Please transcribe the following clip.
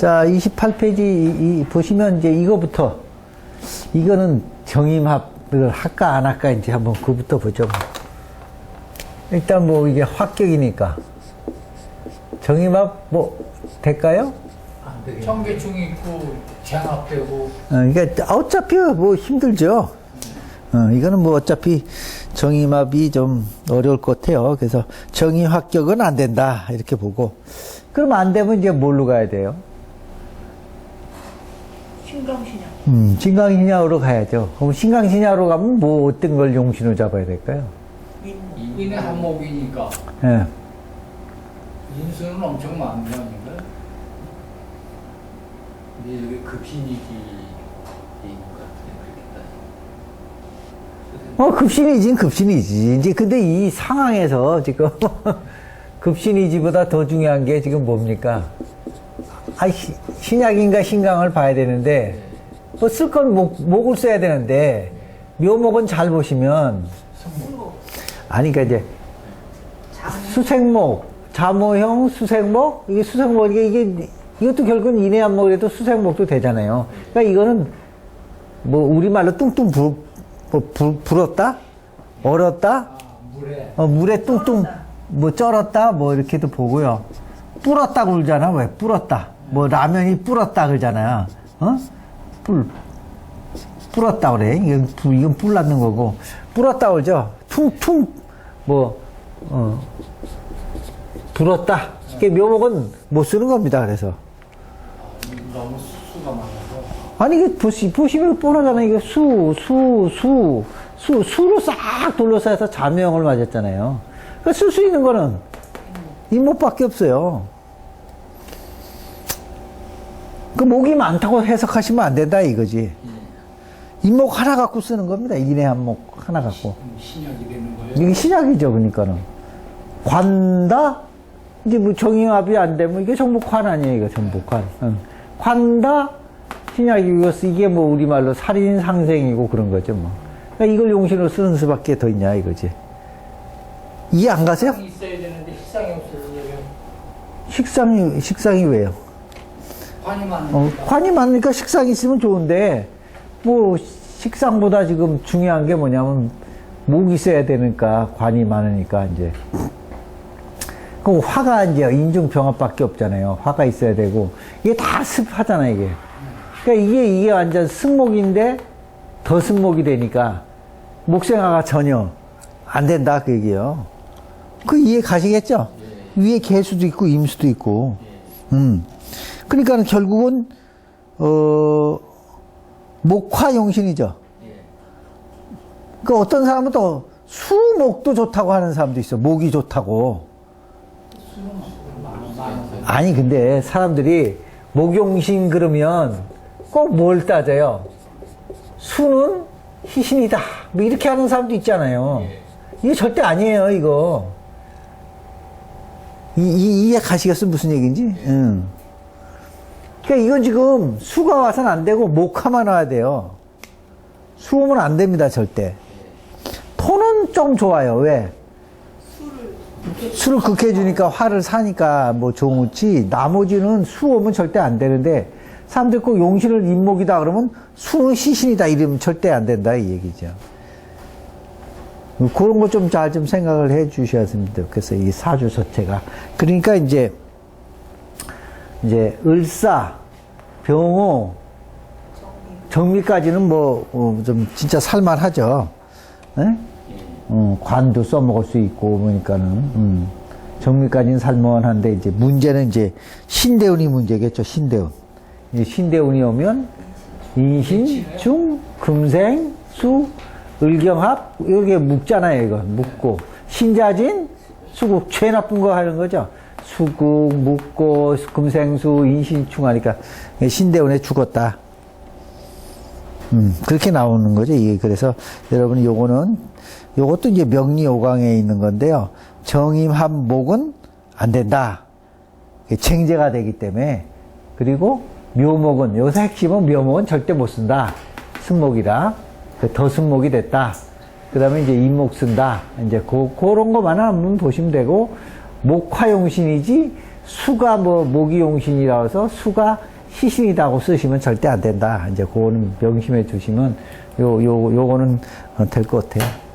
자, 28페이지 이, 이 보시면 이제 이거부터 이거는 정임합을 할까 안 할까 이제 한번 그부터 보죠. 일단 뭐 이게 합격이니까 정임합 뭐 될까요? 안 되겠네. 청계충 있고 장합되고 어, 그러니까 어차피 뭐 힘들죠. 어, 이거는 뭐 어차피 정임합이 좀 어려울 것 같아요. 그래서 정임 합격은 안 된다 이렇게 보고 그럼 안 되면 이제 뭘로 가야 돼요? 신강신약. 음, 신강신약으로 가야죠. 그럼 신강신약으로 가면 뭐 어떤 걸 용신으로 잡아야 될까요? 민목. 인의 한목이니까 예. 인수는 엄청 많은 거 아닌가요? 근데 여기 급신이기 있는 것 같은데 그렇게 따지면. 어, 급신이지, 급신이지. 이제 근데 이 상황에서 지금 급신이지보다 더 중요한 게 지금 뭡니까? 아, 시- 신약인가 신강을 봐야 되는데, 뭐 쓸건 목, 목을 써야 되는데, 묘목은 잘 보시면. 아니, 그러니까 이제 장. 수생목, 자모형 수생목, 이게 수생목, 이게, 이게, 이것도 결국은 인해한목이라도 수생목도 되잖아요. 그러니까 이거는 뭐 우리말로 뚱뚱 부, 뭐 부, 불었다? 얼었다? 어, 물에 뚱뚱 뭐 쩔었다? 뭐 이렇게도 보고요. 불었다 그러잖아. 왜? 불었다. 뭐 라면이 불었다 그러잖아요. 어? 불, 불었다 그래. 이건, 불, 이건 불 났는 거고. 불었다 그러죠. 퉁퉁, 뭐, 어, 불었다. 이게 묘목은 못 쓰는 겁니다. 그래서. 너무 수가 많아서 아니, 이게 보시, 보시면 뻔하잖아요. 이게 수, 수, 수, 수, 수 로 싹 둘러싸여서 자명을 맞았잖아요. 그러니까 쓸 수 있는 거는 이목밖에 없어요. 그 목이 많다고 해석하시면 안 된다 이거지. 이목 하나 갖고 쓰는 겁니다. 인해 한목 하나 갖고. 음, 신약이 되는 거예요. 이게 시작이죠, 그러니까는. 관다? 이제 뭐 정의합이 안 되면 이게 정복관 아니에요, 이거 정복관. 응. 관다? 신약이고, 이게 뭐 우리말로 살인 상생이고 그런 거죠, 뭐. 그러니까 이걸 용신으로 쓰는 수밖에 더 있냐, 이거지. 이해 안 가세요? 식상이, 식상이 왜요? 관이 어, 많으니까 관이 많으니까 식상이 있으면 좋은데, 뭐, 식상보다 지금 중요한 게 뭐냐면, 목이 있어야 되니까, 관이 많으니까, 이제. 그 화가 이제 인중병합밖에 없잖아요. 화가 있어야 되고, 이게 다 습하잖아, 이게. 그러니까 이게, 이게 완전 승목인데, 더 승목이 되니까, 목생화가 전혀 안 된다, 그 얘기예요. 그 이해 가시겠죠? 위에 개수도 있고, 임수도 있고. 음. 그러니까 결국은 어 목화용신이죠. 그 어떤 사람은 또 수목도 좋다고 하는 사람도 있어. 목이 좋다고. 아니 근데 사람들이 목용신 그러면 꼭 뭘 따져요? 수는 희신이다. 뭐 이렇게 하는 사람도 있잖아요. 이게 절대 아니에요, 이거. 이, 이, 이해 가시겠어? 무슨 얘기인지? 응. 그러니까 이건 지금 수가 와서는 안 되고 목화만 와야 돼요. 수음은 안 됩니다, 절대. 토는 좀 좋아요. 왜? 술을 극해 주니까 화를 사니까 뭐 좋지. 나머지는 수음은 절대 안 되는데 사람들 꼭 용신을 인목이다 그러면 수는 시신이다 이러면 절대 안 된다 이 얘기죠. 그런 거 좀 잘좀 생각을 해 주셔야 됩니다. 그래서 이 사주 자체가. 그러니까 이제 이제 을사, 병호, 정미까지는 뭐좀 진짜 살만하죠. 예? 어, 관도 써먹을 수 있고 그러니까는 음, 정미까지는 살만한데 이제 문제는 이제 신대운이 문제겠죠. 신대운. 이 신대운이 오면 인신, 중, 금생, 수, 을경합 이게 묵잖아요. 이거 묵고 신자진, 수국 최 나쁜 거 하는 거죠. 수국, 묵고, 금생수, 인신충 하니까 신대운에 죽었다. 음, 그렇게 나오는 거죠. 이게 그래서 여러분이 요거는 요것도 이제 명리 오강에 있는 건데요. 정임합 목은 안 된다. 쟁제가 되기 때문에 그리고 묘목은 여기서 핵심은 묘목은 절대 못 쓴다. 승목이다. 그더 승목이 됐다. 그 다음에 이제 인목 쓴다. 이제 그, 그런 것만 한번 보시면 되고, 목화용신이지, 수가 뭐, 목이용신이라 해서 수가 희신이라고 쓰시면 절대 안 된다. 이제 그거는 명심해 주시면 요, 요, 요거는 될 것 같아요.